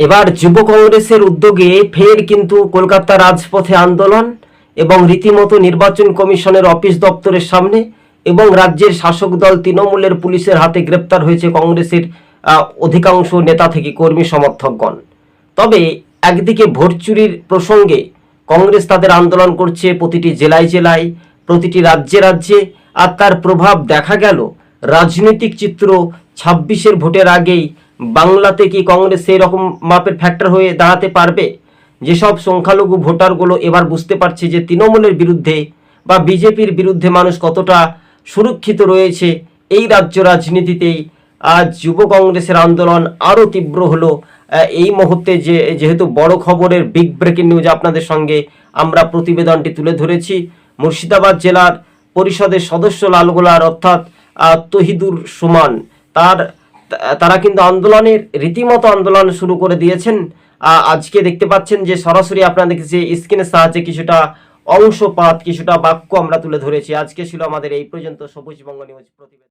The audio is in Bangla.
এবার যুব কংগ্রেসের উদ্যোগে ফের কিন্তু কলকাতা রাজপথে আন্দোলন এবং রীতিমতো নির্বাচন কমিশনের অফিস দপ্তরের সামনে এবং রাজ্যের শাসক দল তৃণমূলের পুলিশের হাতে গ্রেপ্তার হয়েছে কংগ্রেসের অধিকাংশ নেতা থেকে কর্মী সমর্থকগণ। তবে একদিকে ভোট চুরির প্রসঙ্গে কংগ্রেস তাদের আন্দোলন করছে প্রতিটি জেলায় জেলায়, প্রতিটি রাজ্যে রাজ্যে, আর তার প্রভাব দেখা গেল। রাজনৈতিক চিত্র ছাব্বিশের ভোটের আগেই বাংলাতে কি কংগ্রেস সেই রকম মাপের ফ্যাক্টর হয়ে দাঁড়াতে পারবে? যেসব সংখ্যালঘু ভোটারগুলো এবার বুঝতে পারছে যে তৃণমূলের বিরুদ্ধে বা বিজেপির বিরুদ্ধে মানুষ কতটা সুরক্ষিত রয়েছে, এই রাজ্য রাজনীতিতেই আজ যুব কংগ্রেসের আন্দোলন আরও তীব্র হলো। এই মুহূর্তে যে, যেহেতু বড় খবরের বিগ ব্রেকিং নিউজ আপনাদের সঙ্গে আমরা প্রতিবেদনটি তুলে ধরেছি, মুর্শিদাবাদ জেলার পরিষদের সদস্য লালগোলার অর্থাৎ তহিদুর সুমান, তার তারা কিন্তু আন্দোলনের, রীতিমতো আন্দোলন শুরু করে দিয়েছেন। আজকে দেখতে পাচ্ছেন যে সরাসরি আপনাদের যে স্ক্রিনের সাহায্যে কিছুটা অংশপাত, কিছুটা বাক্য আমরা তুলে ধরেছি। আজকে ছিল আমাদের এই পর্যন্ত সবুজ বঙ্গ নিউজ প্রতিবেদন।